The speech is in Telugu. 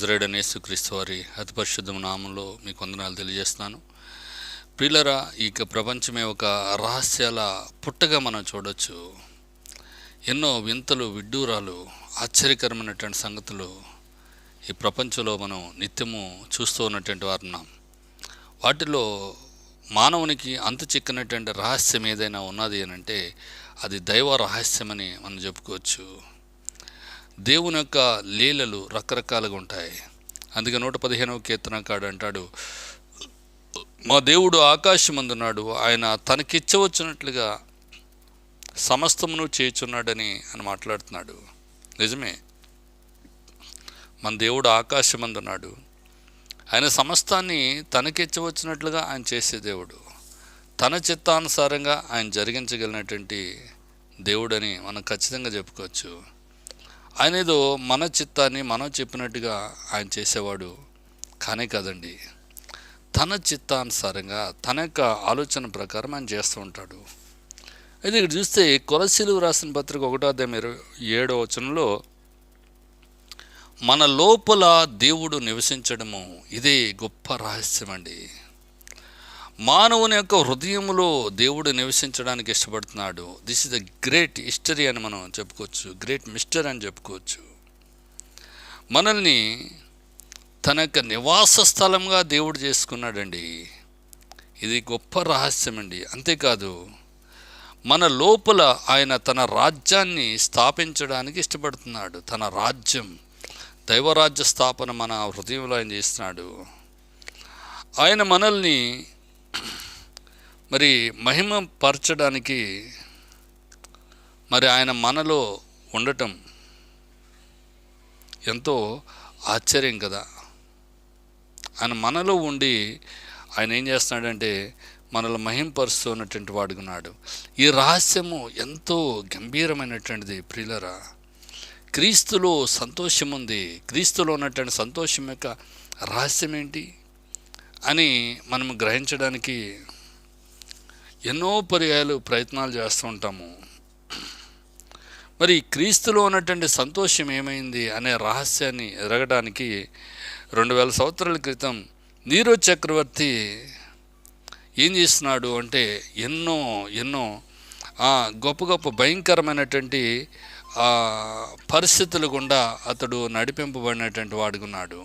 నజరేడని యేసుక్రీస్తు వారి అతి నామంలో మీకు వందనాలు తెలియజేస్తున్నాను. ప్రియులరా ఇక ప్రపంచమే ఒక రహస్యాల పుట్టగా మనం చూడొచ్చు. ఎన్నో వింతలు విడ్డూరాలు ఆశ్చర్యకరమైనటువంటి సంగతులు ఈ ప్రపంచంలో మనం నిత్యము చూస్తూ ఉన్నటువంటి వారు ఉన్నాం. వాటిలో మానవునికి అంతు చిక్కనటువంటి రహస్యం ఏదైనా ఉన్నది అని అంటే అది దైవ రహస్యమని మనం చెప్పుకోవచ్చు. దేవుని యొక్క లీలలు రకరకాలుగా ఉంటాయి. అందుకే నూట పదిహేనవ కీర్తన కాడు అంటాడు మా దేవుడు ఆకాశమందున్నాడు ఆయన తనకిచ్చవచ్చినట్లుగా సమస్తమును చేయుచున్నాడని అని మాట్లాడుతున్నాడు. నిజమే. మన దేవుడు ఆకాశమందున్నాడు ఆయన సమస్తాన్ని తనకిచ్చవచ్చినట్లుగా ఆయన చేసే దేవుడు. తన చిత్తానుసారంగా ఆయన జరిగించగలిగినటువంటి దేవుడని మనం ఖచ్చితంగా చెప్పుకోవచ్చు. ఆయన ఏదో మన చిత్తాన్ని మనం చెప్పినట్టుగా ఆయన చేసేవాడు కానే కాదండి. తన చిత్తానుసారంగా తన యొక్క ఆలోచన ప్రకారం ఆయన చేస్తూ ఉంటాడు. అయితే ఇక్కడ చూస్తే కొలసీలు రాసిన పత్రిక ఒకటో అధ్యాయం ఇరవై ఏడో వచనంలో మన లోపల దేవుడు నివసించడము ఇదే గొప్ప రహస్యం అండి మానవుని యొక్క హృదయంలో దేవుడు నివసించడానికి ఇష్టపడుతున్నాడు. This is the great history అని మనం చెప్పుకోవచ్చు. గ్రేట్ మిస్టర్ అని చెప్పుకోవచ్చు. మనల్ని తన యొక్క నివాస స్థలంగా దేవుడు చేసుకున్నాడండి. ఇది గొప్ప రహస్యం అండి. అంతేకాదు మన లోపల ఆయన తన రాజ్యాన్ని స్థాపించడానికి ఇష్టపడుతున్నాడు. తన రాజ్యం దైవరాజ్య స్థాపన మన హృదయంలో ఆయన చేస్తున్నాడు. ఆయన మనల్ని మరి మహిమ పరచడానికి మరి ఆయన మనలో ఉండటం ఎంతో ఆశ్చర్యం కదా. ఆయన మనలో ఉండి ఆయన ఏం చేస్తున్నాడంటే మనలో మహింపరుస్తూ ఉన్నటువంటి వాడుకున్నాడు ఈ రహస్యము ఎంతో గంభీరమైనటువంటిది ప్రియులరా. క్రీస్తులో సంతోషం ఉంది. క్రీస్తులో ఉన్నటువంటి సంతోషం యొక్క రహస్యం ఏంటి అని మనం గ్రహించడానికి ఎన్నో పర్యాయాలు ప్రయత్నాలు చేస్తూ ఉంటాము. మరి క్రీస్తులో ఉన్నటువంటి సంతోషం ఏమైంది అనే రహస్యాన్ని ఎరగడానికి రెండు వేల సంవత్సరాల క్రితం నీరో చక్రవర్తి ఏం చేస్తున్నాడు అంటే ఎన్నో ఎన్నో గొప్ప గొప్ప భయంకరమైనటువంటి పరిస్థితులు గుండా అతడు నడిపింపబడినటువంటి వాడుకున్నాడు